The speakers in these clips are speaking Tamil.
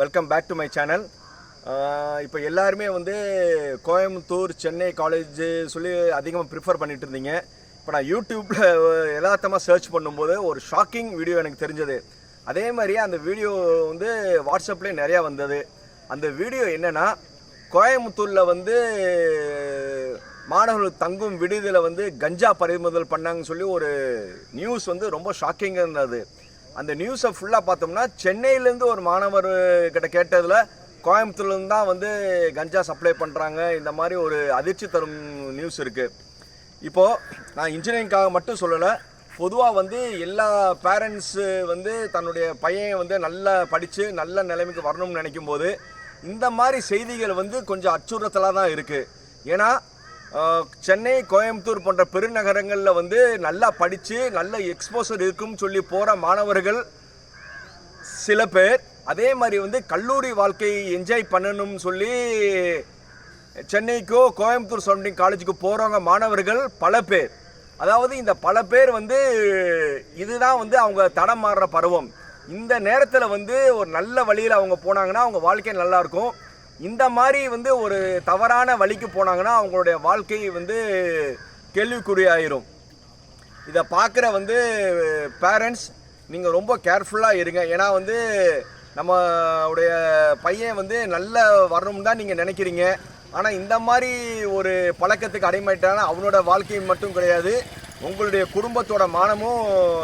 Welcome back to my channel இப்போ எல்லாருமே வந்து கோயம்புத்தூர் சென்னை காலேஜ் சொல்லி அதிகமாக ப்ரிஃபர் பண்ணிட்டு இருந்தீங்க. இப்போ நான் யூடியூப்பில் யதார்த்தமாக சர்ச் பண்ணும்போது ஒரு ஷாக்கிங் வீடியோ எனக்கு தெரிஞ்சது. அதே மாதிரியே அந்த வீடியோ வந்து வாட்ஸ்அப்லேயே நிறையா வந்தது. அந்த வீடியோ என்னென்னா கோயம்புத்தூரில் வந்து மாணவர்கள் தங்கும் விடுதியில் வந்து கஞ்சா பறிமுதல் பண்ணாங்கன்னு சொல்லி ஒரு நியூஸ் வந்து ரொம்ப ஷாக்கிங்காக இருந்தது. அந்த நியூஸை ஃபுல்லாக பார்த்தோம்னா சென்னையிலேருந்து ஒரு மாணவர் கிட்ட கேட்டதில் கோயம்புத்தூர்லேருந்து தான் வந்து கஞ்சா சப்ளை பண்ணுறாங்க இந்த மாதிரி ஒரு அதிர்ச்சி தரும் நியூஸ் இருக்குது இப்போது நான் இன்ஜினியரிங்காக மட்டும் சொல்லலை பொதுவாக வந்து எல்லா பேரண்ட்ஸு வந்து தன்னுடைய பையன் வந்து நல்லா படித்து நல்ல நிலைமைக்கு வரணும்னு நினைக்கும் போது இந்த மாதிரி செய்திகள் வந்து கொஞ்சம் அச்சுறுத்தலாக தான் இருக்குது ஏன்னா சென்னை கோயம்புத்தூர் போன்ற பெருநகரங்களில் வந்து நல்லா படித்து நல்ல எக்ஸ்போசர் இருக்கும்னு சொல்லி போகிற மாணவர்கள் சில பேர். அதே மாதிரி வந்து கல்லூரி வாழ்க்கையை என்ஜாய் பண்ணணும்னு சொல்லி சென்னைக்கோ கோயம்புத்தூர் சரௌண்டிங் காலேஜுக்கு போகிறவங்க மாணவர்கள் பல பேர். அதாவது இந்த பல பேர் வந்து இதுதான் வந்து அவங்க தடம் மாறுற பருவம். இந்த நேரத்தில் வந்து ஒரு நல்ல வழியில் அவங்க போனாங்கன்னா அவங்க வாழ்க்கை நல்லாயிருக்கும் இந்த மாதிரி வந்து ஒரு தவறான வழிக்கு போனாங்கன்னா அவங்களுடைய வாழ்க்கை வந்து கேள்விக்குறியாயிரும். இதை பார்க்குற வந்து பேரண்ட்ஸ் நீங்கள் ரொம்ப கேர்ஃபுல்லாக இருங்க. ஏன்னா வந்து நம்மளுடைய பையன் வந்து நல்ல வரணும்னு தான் நீங்கள் நினைக்கிறீங்க. ஆனால் இந்த மாதிரி ஒரு பழக்கத்துக்கு அடிமைட்டானா அவனோட வாழ்க்கை மட்டும் கிடையாது. உங்களுடைய குடும்பத்தோட மானமும்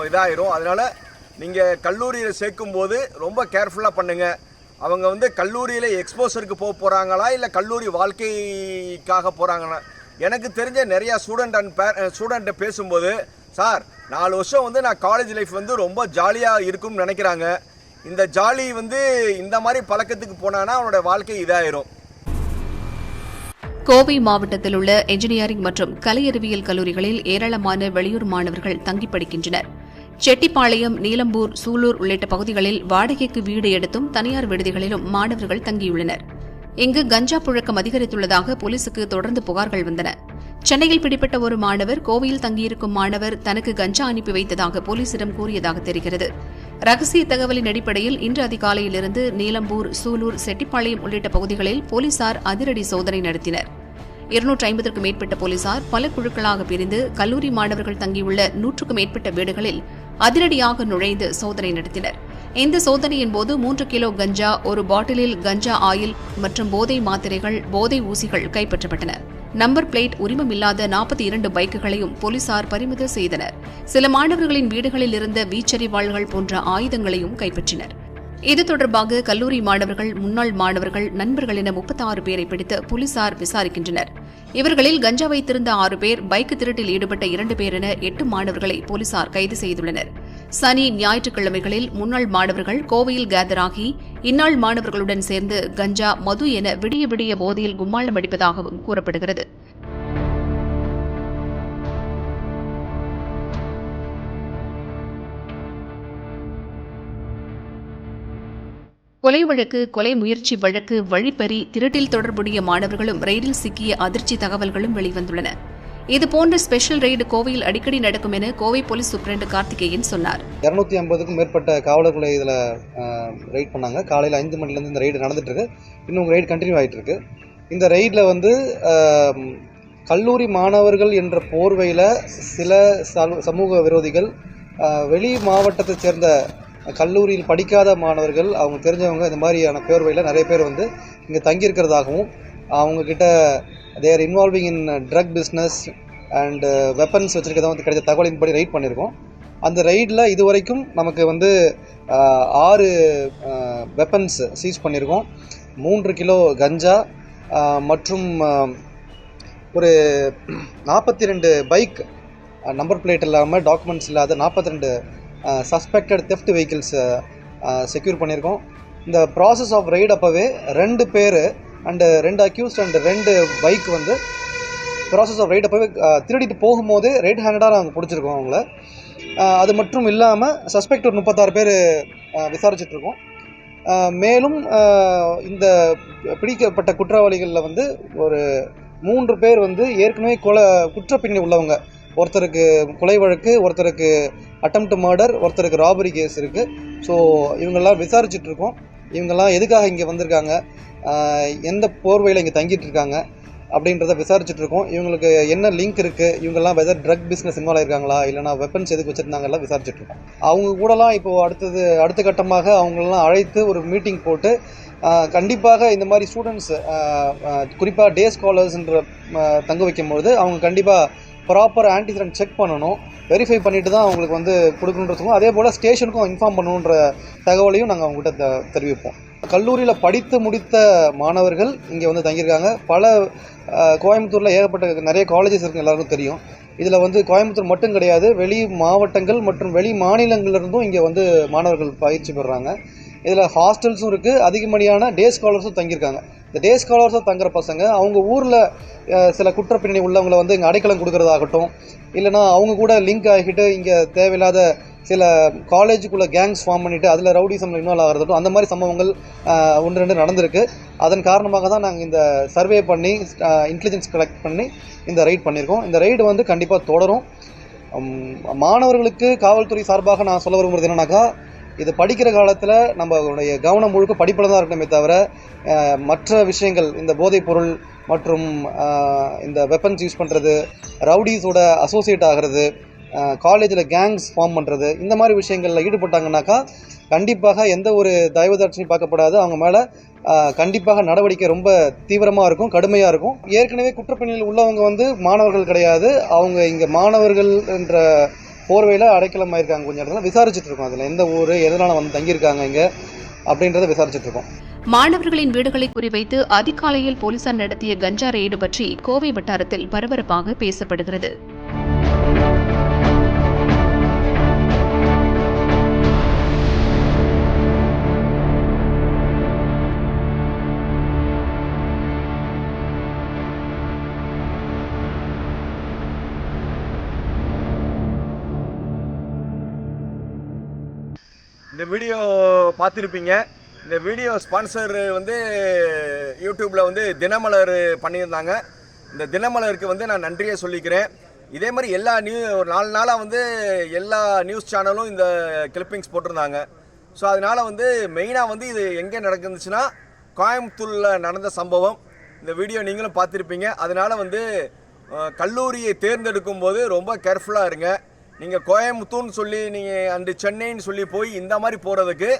இதாயிரும். அதனால் நீங்கள் கல்லூரியில் சேர்க்கும்போது ரொம்ப கேர்ஃபுல்லாக பண்ணுங்கள் அவங்க வந்து கல்லூரியில் எக்ஸ்போசருக்கு போக போகிறாங்களா இல்லை கல்லூரி வாழ்க்கைக்காக போகிறாங்களா எனக்கு தெரிஞ்ச நிறையா ஸ்டூடெண்ட் அண்ட் பே ஸ்டூடெண்ட்டை பேசும்போது சார் நாலு வருஷம் வந்து நான் காலேஜ் லைஃப் வந்து ரொம்ப ஜாலியாக இருக்கும்னு நினைக்கிறாங்க. இந்த ஜாலி வந்து இந்த மாதிரி பழக்கத்துக்கு போனான்னா அவனோட வாழ்க்கை இதாயிரும். கோவை மாவட்டத்தில் உள்ள என்ஜினியரிங் மற்றும் கலை அறிவியல் கல்லூரிகளில் ஏராளமான வெளியூர் மாணவர்கள் தங்கி படிக்கின்றனர். செட்டிப்பாளையம் நீலம்பூர் சூலூர் உள்ளிட்ட பகுதிகளில் வாடகைக்கு வீடு எடுத்தும் தனியார் விடுதிகளிலும் மாணவர்கள் தங்கியுள்ளனர். இங்கு கஞ்சா புழக்கம் அதிகரித்துள்ளதாக போலீசுக்கு தொடர்ந்து புகார்கள் வந்தன. சென்னையில் பிடிப்பட்ட ஒரு மாணவர் கோவையில் தங்கியிருக்கும் மாணவர் தனக்கு கஞ்சா அனுப்பி வைத்ததாக போலீசிடம் கூறியதாக தெரிகிறது. ரகசிய தகவலின் அடிப்படையில் இன்று அதிகாலையிலிருந்து நீலம்பூர் சூலூர் செட்டிப்பாளையம் உள்ளிட்ட பகுதிகளில் போலீசார் அதிரடி சோதனை நடத்தினர். இருநூற்று ஐம்பதற்கும் மேற்பட்ட போலீசார் பல குழுக்களாக பிரிந்து கல்லூரி மாணவர்கள் தங்கியுள்ள நூற்றுக்கும் மேற்பட்ட வீடுகளில் அதிரடியாக நுழைந்து சோதனை நடத்தினர். இந்த சோதனையின் போது மூன்று கிலோ கஞ்சா ஒரு பாட்டிலில் கஞ்சா ஆயில் மற்றும் போதை மாத்திரைகள் போதை ஊசிகள் கைப்பற்றப்பட்டன. நம்பர் பிளேட் உரிமமில்லாத நாற்பத்தி இரண்டு பைக்குகளையும் போலீசார் பறிமுதல் செய்தனர். சில மாணவர்களின் வீடுகளில் இருந்த வீச்சரிவாள்கள் போன்ற ஆயுதங்களையும் கைப்பற்றினர். இது தொடர்பாக கல்லூரி மாணவர்கள் முன்னாள் மாணவர்கள் நண்பர்கள் என முப்பத்தாறு பேரை பிடித்து போலீசார் விசாரிக்கின்றனர். இவர்களில் கஞ்சா வைத்திருந்த ஆறு பேர் பைக் திருட்டில் ஈடுபட்ட இரண்டு பேர் என எட்டு மாணவர்களை போலீசார் கைது செய்துள்ளனர். சனி ஞாயிற்றுக்கிழமைகளில் முன்னாள் மாணவர்கள் கோவையில் கேதராகி இந்நாள் மாணவர்களுடன் சேர்ந்து கஞ்சா மது என விடிய விடிய போதையில் கும்மாளம் அடிப்பதாகவும் கூறப்படுகிறது. கொலை வழக்கு கொலை முயற்சி வழக்கு வழிப்பறி திருட்டில் தொடர்புடைய மாணவர்களும் ரயிலில் சிக்கிய அதிர்ச்சி தகவல்களும் வெளிவந்துள்ளன. இதுபோன்ற ஸ்பெஷல் ரெய்டு கோவையில் அடிக்கடி நடக்கும் என கோவை போலீஸ் சூப்பரண்ட் கார்த்திகேயன் சொன்னார். இரநூத்தி ஐம்பதுக்கும் மேற்பட்ட காவலர்களை இதில் ரைட் பண்ணாங்க. காலையில் ஐந்து மணிலேருந்து இந்த ரைடு நடந்துட்டுருக்கு. இன்னும் ரைடு கண்டினியூ ஆகிட்டு இருக்கு இந்த ரைடில் வந்து கல்லூரி மாணவர்கள் என்ற போர்வையில் சில சமூக விரோதிகள் வெளி மாவட்டத்தைச் சேர்ந்த கல்லூரியில் படிக்காத மாணவர்கள் அவங்க தெரிஞ்சவங்க இந்த மாதிரியான பேர்வையில் நிறைய பேர் வந்து இங்கே தங்கியிருக்கிறதாகவும் அவங்கக்கிட்ட they're involving in drug business and weapons வச்சுருக்கதான் வந்து கிடைச்ச தகவலின்படி ரைட் பண்ணியிருக்கோம். அந்த ரைடில் இது வரைக்கும் நமக்கு வந்து ஆறு வெப்பன்ஸ் சீஸ் பண்ணியிருக்கோம். மூன்று கிலோ கஞ்சா மற்றும் ஒரு நாற்பத்தி ரெண்டு பைக் நம்பர் பிளேட் இல்லாமல் டாக்குமெண்ட்ஸ் இல்லாத நாற்பத்தி ரெண்டு சஸ்பெக்டட் தெஃப்ட் வெஹிக்கிள்ஸை செக்யூர் பண்ணியிருக்கோம். இந்த ப்ராசஸ் ஆஃப் ரைட் அப்போவே ரெண்டு பேர் அண்டு ரெண்டு அக்யூஸ்ட் அண்ட் ரெண்டு பைக் வந்து ப்ராசஸ் ஆஃப் ரைட் அப்போவே திருடிட்டு போகும்போது ரைட் ஹேண்டடாக நாங்கள் பிடிச்சிருக்கோம் அவங்கள. அது மட்டும் இல்லாமல் சஸ்பெக்ட் ஒரு முப்பத்தாறு பேர் விசாரிச்சிட்ருக்கோம் மேலும் இந்த பிடிக்கப்பட்ட குற்றவாளிகளில் வந்து ஒரு மூன்று பேர் வந்து ஏற்கனவே கொலை குற்றப்பின்னி உள்ளவங்க. ஒருத்தருக்கு கொலை வழக்கு ஒருத்தருக்கு அட்டம்ப்ட் மர்டர் ஒருத்தருக்கு ராபரி கேஸ் இருக்குது ஸோ இவங்கெல்லாம் விசாரிச்சிட்ருக்கோம். இவங்கெல்லாம் எதுக்காக இங்கே வந்திருக்காங்க? எந்த போர்வையில் இங்கே தங்கிட்டு இருக்காங்க அப்படின்றத விசாரிச்சுட்டு இருக்கோம் இவங்களுக்கு என்ன லிங்க் இருக்குது இவங்கெல்லாம் வெதர் ட்ரக் பிஸ்னஸ் இன்வால்வ் ஆயிருக்காங்களா? இல்லைனா வெப்பன்ஸ் எதுக்கு வச்சுருந்தாங்கலாம் விசாரிச்சுட்டு இருக்கோம் அவங்க கூடலாம் இப்போது அடுத்தது அடுத்த கட்டமாக அவங்களெல்லாம் அழைத்து ஒரு மீட்டிங் போட்டு கண்டிப்பாக இந்த மாதிரி ஸ்டூடெண்ட்ஸ் குறிப்பாக டே ஸ்காலர்ஸ்ன்ற தங்க வைக்கும்பொழுது அவங்க கண்டிப்பாக ப்ராப்பர் ஆன்டிசிடென்ட் செக் பண்ணணும். வெரிஃபை பண்ணிட்டு தான் அவங்களுக்கு வந்து கொடுக்கணுன்றதுக்கும் அதே போல் ஸ்டேஷனுக்கும் இன்ஃபார்ம் பண்ணணுன்ற தகவலையும் நாங்கள் அவங்ககிட்ட த- தெரிவிப்போம். கல்லூரியில் படித்து முடித்த மாணவர்கள் இங்கே வந்து தங்கியிருக்காங்க. பல கோயம்புத்தூரில் ஏகப்பட்ட நிறைய காலேஜஸ் இருக்கு எல்லாருக்கும் தெரியும். இதில் வந்து கோயம்புத்தூர் மட்டும் கிடையாது. வெளி மாவட்டங்கள் மற்றும் வெளி மாநிலங்கள்லேருந்தும் இங்கே வந்து மாணவர்கள் பயிற்சி பெறுறாங்க இதில் ஹாஸ்டல்ஸும் இருக்குது அதிகப்படியான டே ஸ்காலர்ஸும் தங்கியிருக்காங்க. இந்த டே ஸ்காலர்ஸாக தங்குற பசங்க அவங்க ஊரில் சில குற்றப்பின்னணி உள்ளவங்களை வந்து இங்கே அடைக்கலம் கொடுக்கறதாகட்டும் இல்லைனா அவங்க கூட லிங்க் ஆகிட்டு இங்கே தேவையில்லாத சில காலேஜுக்குள்ளே கேங்ஸ் ஃபார்ம் பண்ணிவிட்டு அதில் ரவுடிசம் இன்வால்வ் ஆகிறதாகட்டும் அந்த மாதிரி சம்பவங்கள் ஒன்று ரெண்டு நடந்திருக்கு. அதன் காரணமாக தான் நாங்கள் இந்த சர்வே பண்ணி இன்டெலிஜென்ஸ் கலெக்ட் பண்ணி இந்த ரைட் பண்ணியிருக்கோம் இந்த ரைடு வந்து கண்டிப்பாக தொடரும். மாணவர்களுக்கு காவல்துறை சார்பாக நான் சொல்ல விரும்புறது என்னன்னாக்கா இது படிக்கிற காலத்தில் நம்மளுடைய கவனம் முழுக்க படிப்பில் தான் இருக்கணுமே தவிர மற்ற விஷயங்கள் இந்த போதைப் பொருள் மற்றும் இந்த வெப்பன்ஸ் யூஸ் பண்ணுறது ரவுடிஸோட அசோசியேட் ஆகிறது காலேஜில் கேங்ஸ் ஃபார்ம் பண்ணுறது இந்த மாதிரி விஷயங்களில் ஈடுபட்டாங்கனாக்கா கண்டிப்பாக எந்த ஒரு தயவுதாட்சியும் பார்க்கப்படாது. அவங்க மேலே கண்டிப்பாக நடவடிக்கை ரொம்ப தீவிரமாக இருக்கும் கடுமையாக இருக்கும். ஏற்கனவே குற்றப்பணியில் உள்ளவங்க வந்து மாணவர்கள் கிடையாது. அவங்க இங்கே மாணவர்கள் என்ற போர்வையில் அடைக்கலம் ஆயிருக்காங்க கொஞ்சம் இடத்துல விசாரிச்சுட்டு இருக்கோம் அதில். எந்த ஊர் எதனால் வந்து தங்கியிருக்காங்க இங்கே அப்படின்றத விசாரிச்சுட்டு இருக்கோம். மாணவர்களின் வீடுகளை குறிவைத்து அதிகாலையில் போலீசார் நடத்திய கஞ்சா ரெய்டு பற்றி கோவை வட்டாரத்தில் பரபரப்பாக பேசப்படுகிறது. இந்த வீடியோ பார்த்துருப்பீங்க. இந்த வீடியோ ஸ்பான்சர் வந்து யூடியூப்பில் வந்து தினமலர் பண்ணியிருந்தாங்க. இந்த தினமலருக்கு வந்து நான் நன்றியை சொல்லிக்கிறேன். இதே மாதிரி எல்லா நியூ ஒரு நாலு நாளாக வந்து எல்லா நியூஸ் சேனலும் இந்த கிளிப்பிங்ஸ் போட்டிருந்தாங்க. ஸோ அதனால் வந்து மெயினாக வந்து இது எங்கே நடந்துச்சுன்னா கோயம்புத்தூரில் நடந்த சம்பவம். இந்த வீடியோ நீங்களும் பார்த்துருப்பீங்க. அதனால் வந்து கல்லூரியை தேர்ந்தெடுக்கும் போது ரொம்ப கேர்ஃபுல்லாக இருங்க. நீங்கள் கோயம்புத்தூர்னு சொல்லி நீங்கள் அண்டு சென்னைன்னு சொல்லி போய் இந்த மாதிரி போகிறதுக்கு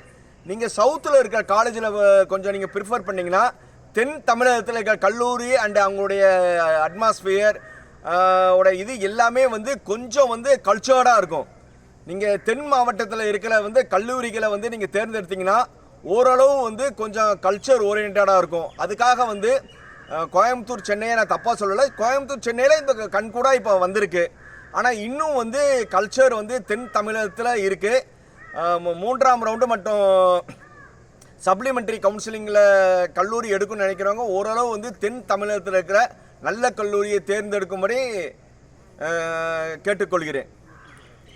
நீங்கள் சவுத்தில் இருக்கிற காலேஜில் கொஞ்சம் நீங்கள் ப்ரிஃபர் பண்ணிங்கன்னா தென் தமிழகத்தில் இருக்கிற கல்லூரி அண்டு அவங்களுடைய அட்மாஸ்பியர் உடைய இது எல்லாமே வந்து கொஞ்சம் வந்து கல்ச்சர்டாக இருக்கும். நீங்கள் தென் மாவட்டத்தில் இருக்கிற வந்து கல்லூரிகளை வந்து நீங்கள் தேர்ந்தெடுத்தீங்கன்னா ஓரளவு வந்து கொஞ்சம் கல்ச்சர் ஓரியன்டாக இருக்கும். அதுக்காக வந்து கோயம்புத்தூர் சென்னையை நான் தப்பாக சொல்லலை. கோயம்புத்தூர் சென்னையில் இந்த கண்கூடா இப்போ வந்திருக்கு. ஆனால் இன்னும் வந்து கல்ச்சர் வந்து தென் தமிழகத்தில் இருக்குது மூன்றாம் ரவுண்டு மட்டும் சப்ளிமெண்ட்ரி கவுன்சிலிங்கில் கல்லூரி எடுக்கும்னு நினைக்கிறவங்க ஓரளவு வந்து தென் தமிழகத்தில் இருக்கிற நல்ல கல்லூரியை தேர்ந்தெடுக்கும்படி கேட்டுக்கொள்கிறேன்.